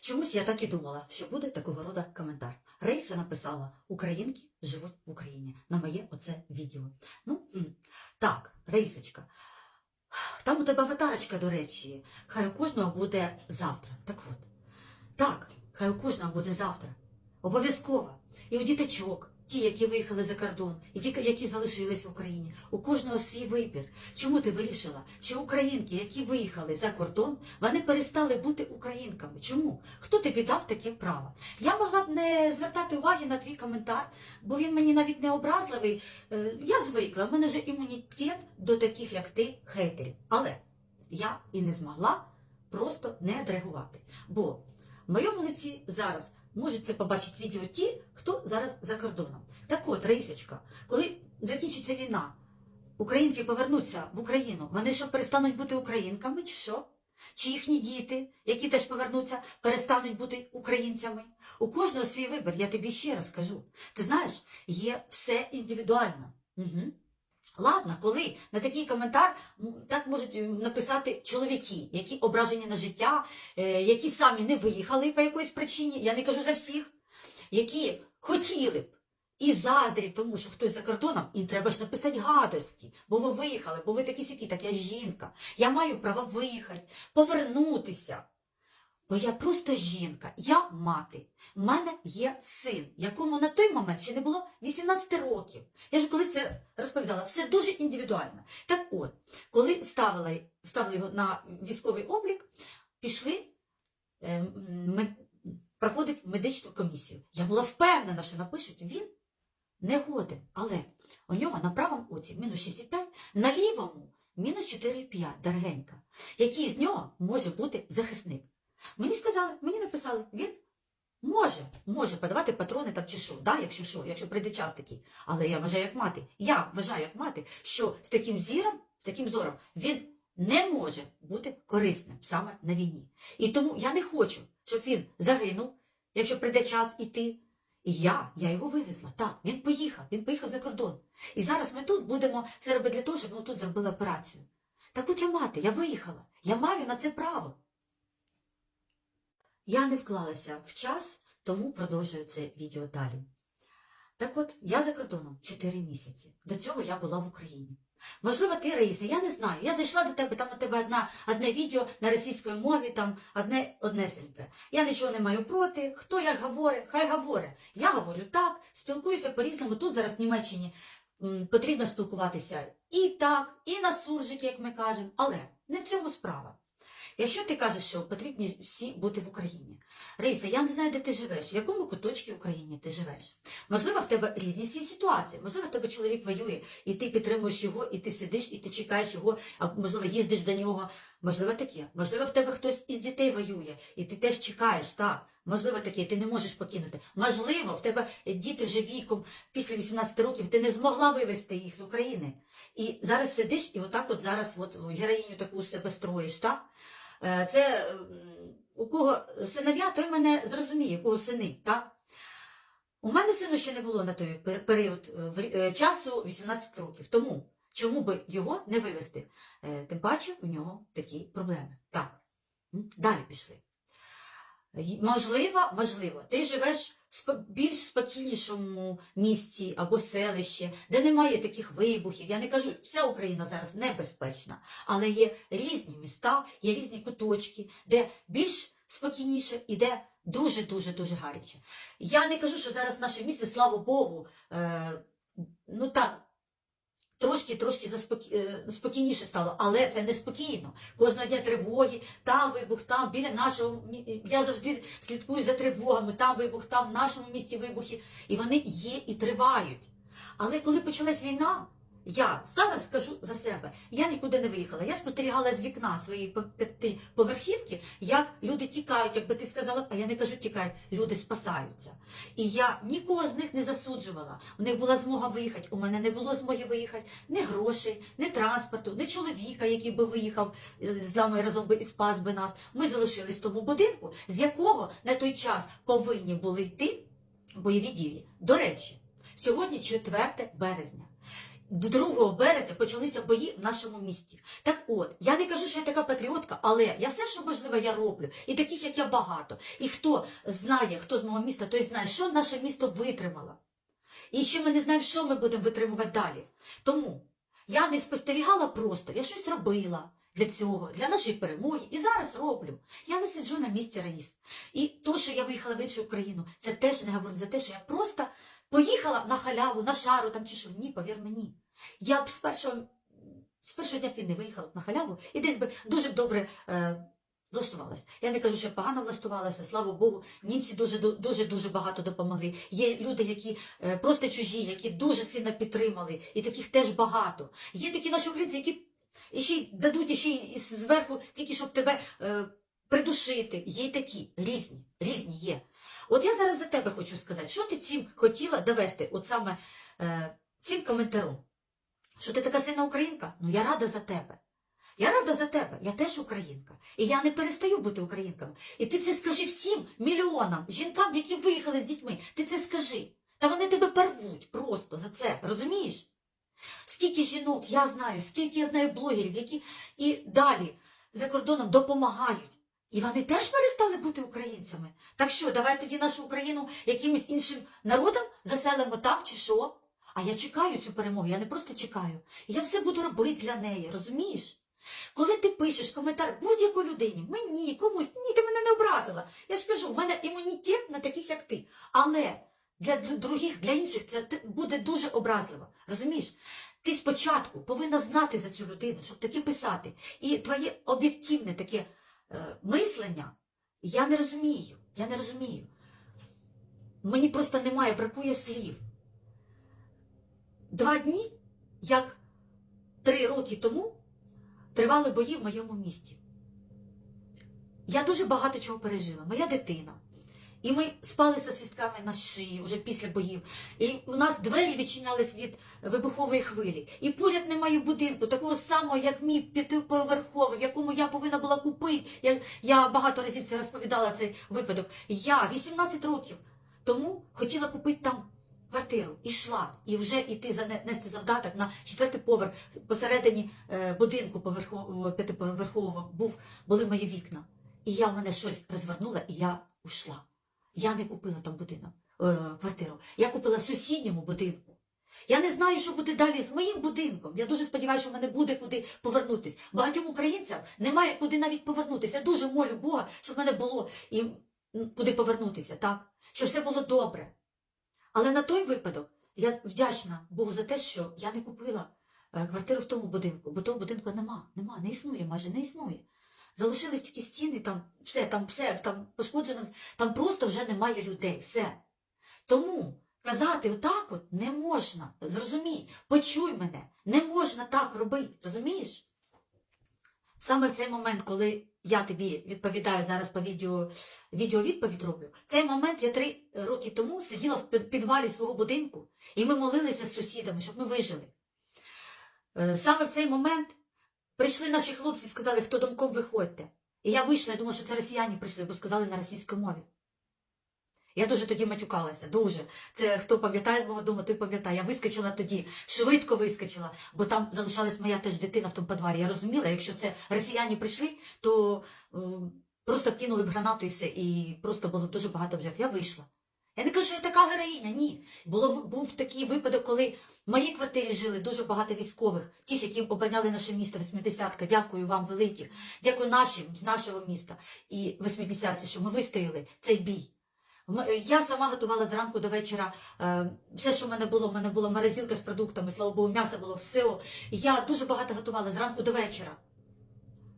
Чомусь я так і думала, що буде такого рода коментар. Рейса написала: Українки живуть в Україні на моє оце відео. Ну, так, Рейсочка. Там у тебе аватарочка, до речі, хай у кожного буде завтра. Так от. Так, хай у кожного буде завтра. Обов'язково. І у діточок, ті, які виїхали за кордон, і ті, які залишились в Україні, у кожного свій вибір. Чому ти вирішила, що українки, які виїхали за кордон, вони перестали бути українками? Чому? Хто тобі дав таке право? Я могла б не звертати уваги на твій коментар, бо він мені навіть не образливий. Е, Я звикла, в мене вже імунітет до таких, як ти, хейтерів. Але я і не змогла просто не відреагувати. Бо в моєму лиці зараз можуть це побачити відео ті, хто зараз за кордоном. Так от, Раїсочка, коли закінчиться війна, українки повернуться в Україну, вони що перестануть бути українками, чи що? Чи їхні діти, які теж повернуться, перестануть бути українцями? У кожного свій вибір, я тобі ще раз кажу. Ти знаєш, є все індивідуально. Угу. Ладно, коли на такий коментар так можуть е, написати чоловіки, які ображені на життя, е, які самі не виїхали по якоїсь причині, я не кажу за всіх, які хотіли б і заздрять тому, що хтось за кордоном, і треба ж написати гадості, бо ви виїхали, бо ви такі сякі, так я жінка. Я маю право виїхати, повернутися. Бо я просто жінка, я мати. У мене є син, якому на той момент ще не було 18 років. Я ж колись це розповідала, все дуже індивідуально. Так от, коли ставили, ставили його на військовий облік, пішли е, м- проходить медичну комісію. Я була впевнена, що напишуть, він не годен. Але у нього на правому оці мінус 6,5, на лівому мінус 4,5, дорогенька. Який з нього може бути захисник? Мені сказали, мені написали, він може, може подавати патрони там чи що, да, якщо що, якщо прийде час такий. Але я вважаю як мати, я вважаю як мати, що з таким зіром, з таким зором, він не може бути корисним саме на війні. І тому я не хочу, щоб він загинув, якщо прийде час іти. І я, я його вивезла. Так, він поїхав, він поїхав за кордон. І зараз ми тут будемо все робити для того, щоб ми тут зробили операцію. Так от я мати, я виїхала, я маю на це право. Я не вклалася в час, тому продовжую це відео далі. Так от, я за кордоном 4 місяці. До цього я була в Україні. Можливо, ти, Раїса, я не знаю. Я зайшла до тебе, там у тебе одна, одне відео на російській мові, там одне однесеньке. Я нічого не маю проти. Хто як говорить, хай говорить. Я говорю так, спілкуюся по-різному. Тут зараз в Німеччині м, потрібно спілкуватися і так, і на суржики, як ми кажемо. Але не в цьому справа. Якщо ти кажеш, що потрібні всі бути в Україні, Рейса, я не знаю, де ти живеш, в якому куточці України ти живеш. Можливо, в тебе різні всі ситуації. Можливо, в тебе чоловік воює, і ти підтримуєш його, і ти сидиш, і ти чекаєш його, а можливо, їздиш до нього. Можливо, таке. Можливо, в тебе хтось із дітей воює, і ти теж чекаєш, так. Можливо, таке, ти не можеш покинути. Можливо, в тебе діти вже віком після 18 років, ти не змогла вивезти їх з України. І зараз сидиш, і отак от зараз от героїню таку себе строїш, так? Е, Це у кого синов'я, той мене зрозуміє, у кого сини, так? У мене сину ще не було на той період е, е, часу 18 років. Тому чому би його не вивезти? Тим паче у нього такі проблеми. Так, далі пішли. Можливо, можливо, ти живеш більш спокійнішому місті або селищі, де немає таких вибухів. Я не кажу, вся Україна зараз небезпечна, але є різні міста, є різні куточки, де більш спокійніше і де дуже-дуже дуже гаряче. Я не кажу, що зараз наше місце, слава Богу, е, ну так. Трошки трошки заспокі... е, спокійніше стало, але це неспокійно. Кожного дня тривоги, там вибух, там біля нашого мі- я завжди слідкую за тривогами, там вибух, там в нашому місті вибухи, і вони є і тривають. Але коли почалась війна, я зараз кажу за себе, я нікуди не виїхала. Я спостерігала з вікна своєї по- п'ятиповерхівки, як люди тікають, як би ти сказала, а я не кажу тікають, люди спасаються. І я нікого з них не засуджувала. У них була змога виїхати. У мене не було змоги виїхати ні грошей, ні транспорту, ні чоловіка, який би виїхав з нами разом би і спас би нас. Ми залишились в тому будинку, з якого на той час повинні були йти бойові дії. До речі, сьогодні 4 березня. 2 березня почалися бої в нашому місті. Так от, я не кажу, що я така патріотка, але я все, що можливе, я роблю. І таких, як я, багато. І хто знає, хто з мого міста, той знає, що наше місто витримало. І ще ми не знаємо, що ми будемо витримувати далі. Тому я не спостерігала просто, я щось робила для цього, для нашої перемоги. І зараз роблю. Я не сиджу на місці Раїс. І то, що я виїхала в іншу Україну, це теж не говорить за те, що я просто поїхала на халяву, на шару там чи що. Ні, повір мені. Я б з першого, з першого дня війни виїхала на халяву і десь би дуже добре е, влаштувалась. Я не кажу, що погано влаштувалася, слава Богу, німці дуже дуже дуже багато допомогли. Є люди, які е, просто чужі, які дуже сильно підтримали, і таких теж багато. Є такі наші українці, які і ще й дадуть і ще й зверху, тільки щоб тебе е, придушити. Є й такі різні, різні є. От я зараз за тебе хочу сказати, що ти цим хотіла довести, от саме е, цим коментарем. Що ти така сильна українка? Ну я рада за тебе. Я рада за тебе, я теж українка. І я не перестаю бути українками. І ти це скажи всім мільйонам, жінкам, які виїхали з дітьми. Ти це скажи. Та вони тебе порвуть просто за це, розумієш? Скільки жінок я знаю, скільки я знаю блогерів, які і далі за кордоном допомагають. І вони теж перестали бути українцями. Так що, давай тоді нашу Україну якимось іншим народом заселимо так чи що? А я чекаю цю перемогу, я не просто чекаю. Я все буду робити для неї, розумієш? Коли ти пишеш коментар будь-якій людині, мені, комусь, ні, ти мене не образила. Я ж кажу, в мене імунітет на таких, як ти. Але для других, для інших це буде дуже образливо. Розумієш? Ти спочатку повинна знати за цю людину, щоб таке писати. І твоє об'єктивне таке е, мислення, я не розумію. Я не розумію. Мені просто немає, бракує слів. Два дні, як три роки тому, тривали бої в моєму місті. Я дуже багато чого пережила. Моя дитина. І ми спали зі свістками на шиї вже після боїв. І у нас двері відчинялись від вибухової хвилі. І поряд немає будинку, такого самого, як мій п'ятиповерховий, в якому я повинна була купити. Я, я багато разів це розповідала цей випадок. Я 18 років тому хотіла купити там квартиру. Ішла. І вже йти занести завдаток на четвертий поверх посередині е, будинку поверхового, п'ятиповерхового був, були мої вікна. І я в мене щось розвернула, і я ушла. Я не купила там будинок, е, квартиру. Я купила сусідньому будинку. Я не знаю, що буде далі з моїм будинком. Я дуже сподіваюся, що в мене буде куди повернутися. Багатьом українцям немає куди навіть повернутися. Я дуже молю Бога, щоб в мене було і куди повернутися, так? Щоб все було добре. Але на той випадок я вдячна Богу за те, що я не купила е, квартиру в тому будинку, бо того будинку нема, нема, не існує, майже не існує. Залишились тільки стіни, там все, там все, там пошкоджено, там просто вже немає людей, все. Тому казати отак от не можна. Зрозумій, почуй мене, не можна так робити, розумієш? Саме в цей момент, коли я тобі відповідаю зараз по відео, відеовідповідь роблю, цей момент я три роки тому сиділа в підвалі свого будинку, і ми молилися з сусідами, щоб ми вижили. Е, Саме в цей момент прийшли наші хлопці і сказали, хто домком виходьте. І я вийшла, я думала, що це росіяни прийшли, бо сказали на російській мові. Я дуже тоді матюкалася, дуже. Це хто пам'ятає з мого дому, той пам'ятає. Я вискочила тоді, швидко вискочила, бо там залишалась моя теж дитина в тому подвалі. Я розуміла, якщо це росіяни прийшли, то е, просто кинули б гранату і все, і просто було дуже багато жертв. Я вийшла. Я не кажу, що я така героїня, ні. Було, був такий випадок, коли в моїй квартирі жили дуже багато військових, тих, які обороняли наше місто, 80-ка. Дякую вам велике. Дякую нашим з нашого міста і 80-ці, що ми вистояли цей бій. М- Я сама готувала зранку до вечора е, все, що в мене було. У мене була морозилка з продуктами, слава Богу, м'ясо було, все. Я дуже багато готувала зранку до вечора.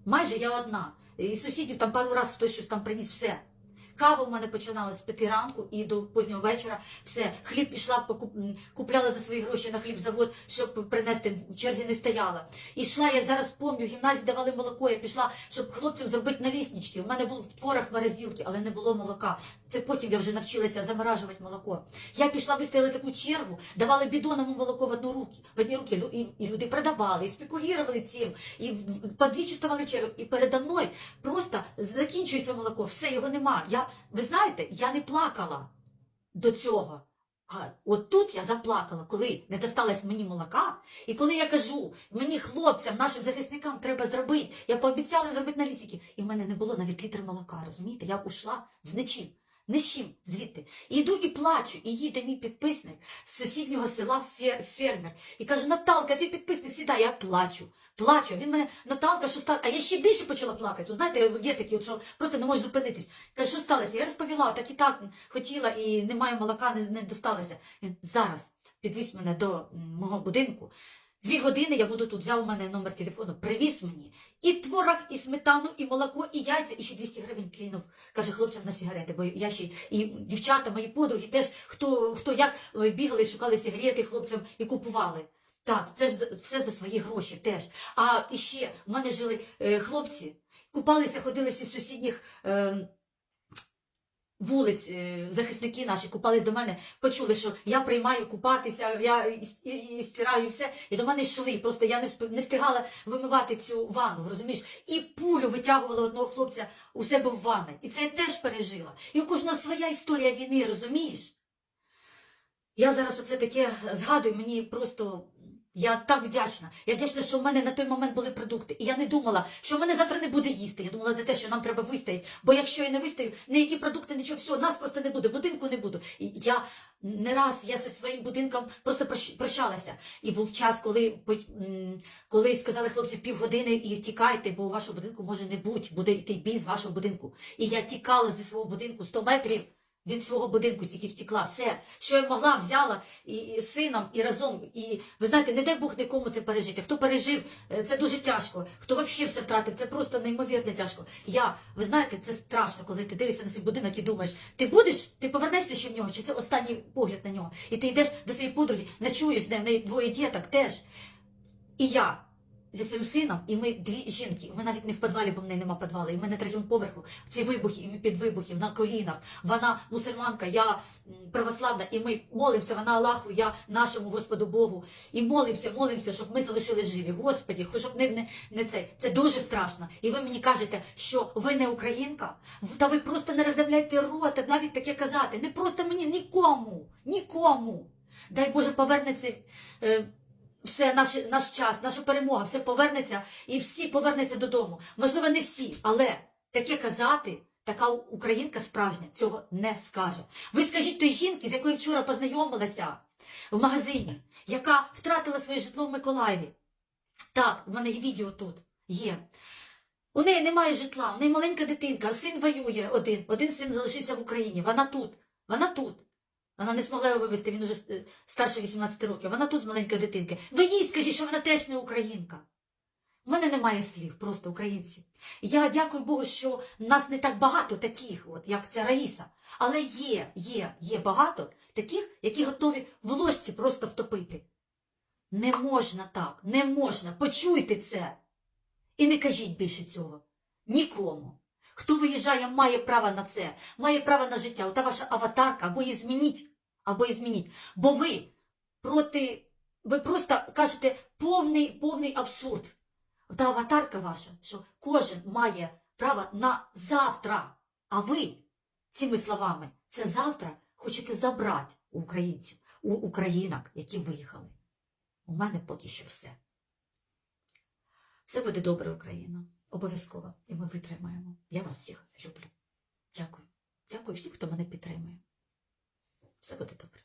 Майже я одна. І сусідів там пару разів хтось щось там приніс, все. Кава в мене починалася з п'яти ранку і до позднього вечора. Все, хліб пішла, покуп- купляла за свої гроші на хлібзавод, щоб принести, в черзі не стояла. І йшла, я зараз пам'ятаю, гімназії давали молоко, я пішла, щоб хлопцям зробити наліснички. У мене був в творах морозилки, але не було молока. Це потім я вже навчилася заморажувати молоко. Я пішла, вистояла таку чергу, давали бідонами молоко в одну руки, в одні руки, і, і люди продавали, і спекулювали цим, і в- в- двічі ставали чергу. І передо мною просто закінчується молоко, все, його нема. Я, ви знаєте, я не плакала до цього. А от тут я заплакала, коли не досталось мені молока, і коли я кажу, мені хлопцям, нашим захисникам треба зробити, я пообіцяла зробити на лісіки, і в мене не було навіть літри молока, розумієте? Я ушла з нічим, ні з чим звідти. І йду і плачу, і їде мій підписник з сусіднього села фе- фермер. І каже, Наталка, ти підписник, сідай, я плачу. Плачу, він мене, Наталка, що стало? А я ще більше почала плакати. Знаєте, є такі, що просто не можу зупинитись. Каже, що сталося? Я розповіла, так і так хотіла, і немає молока, не, не досталося. Він зараз підвіз мене до мого будинку. Дві години я буду тут, взяв у мене номер телефону, привіз мені і творог, і сметану, і молоко, і яйця, і ще 200 гривень кинув. Каже хлопцям на сигарети, бо я ще і дівчата, мої подруги, теж хто, хто як е, бігали, шукали сигарети хлопцям і купували. Так, це ж все за свої гроші теж. А і ще в мене жили е, хлопці, купалися, ходили зі сусідніх. Е, Вулиць, е, захисники наші купались до мене, почули, що я приймаю купатися, я і, і, і стираю все. І до мене йшли. Просто я не, не встигала вимивати цю ванну, розумієш? І пулю витягувала одного хлопця у себе в ванну. І це я теж пережила. І у кожного своя історія війни, розумієш? Я зараз оце таке згадую, мені просто. Я так вдячна. Я вдячна, що в мене на той момент були продукти. І я не думала, що в мене завтра не буде їсти. Я думала за те, що нам треба вистояти. Бо якщо я не вистою, ніякі продукти, нічого, все, нас просто не буде, будинку не буду. І я не раз я зі своїм будинком просто прощ- прощалася. І був час, коли, коли сказали хлопці півгодини і тікайте, бо у вашого будинку може не бути, буде йти бій з вашого будинку. І я тікала зі свого будинку 100 метрів. Від свого будинку тільки втекла. Все, що я могла, взяла і, і з сином, і разом. І ви знаєте, не дай Бог нікому це пережити. Хто пережив, е, це дуже тяжко. Хто взагалі все втратив, це просто неймовірно тяжко. Я, ви знаєте, це страшно, коли ти дивишся на свій будинок і думаєш, ти будеш, ти повернешся ще в нього, чи це останній погляд на нього. І ти йдеш до своєї подруги, ночуєш з нею, в неї двоє діток теж. І я зі своїм сином, і ми дві жінки. Ми навіть не в підвалі, бо в неї нема підвалу. І ми на третьому поверху. Ці вибухи, і ми під вибухів на колінах. Вона мусульманка, я православна, і ми молимося, вона Аллаху, я нашому Господу Богу. І молимося, молимося, щоб ми залишили живі. Господі, щоб не, не, не це. Це дуже страшно. І ви мені кажете, що ви не українка, та ви просто не розявляйте рота, навіть таке казати. Не просто мені, нікому, нікому. Дай Боже повернеться. Все наш, наш час, наша перемога, все повернеться і всі повернуться додому. Можливо, не всі, але таке казати, така українка справжня цього не скаже. Ви скажіть той жінки, з якою вчора познайомилася в магазині, яка втратила своє житло в Миколаєві. Так, в мене є відео тут є. У неї немає житла, у неї маленька дитинка, син воює один, один син залишився в Україні. Вона тут, вона тут. Вона не змогла його вивезти, він уже е, старше 18 років. Вона тут з маленької дитинки. Ви їй скажіть, що вона теж не українка. У мене немає слів, просто українці. Я дякую Богу, що нас не так багато таких, от, як ця Раїса. Але є, є, є багато таких, які готові в ложці просто втопити. Не можна так, не можна. Почуйте це. І не кажіть більше цього. Нікому. Хто виїжджає, має право на це, має право на життя. Ота ваша аватарка, або її змініть, або її змініть. Бо ви проти, ви просто кажете повний, повний абсурд. Та аватарка ваша, що кожен має право на завтра. А ви цими словами це завтра хочете забрати у українців, у українок, які виїхали. У мене поки що все. Все буде добре, Україна. Обов'язково. І ми витримаємо. Я вас всіх люблю. Дякую. Дякую всім, хто мене підтримує. Все буде добре.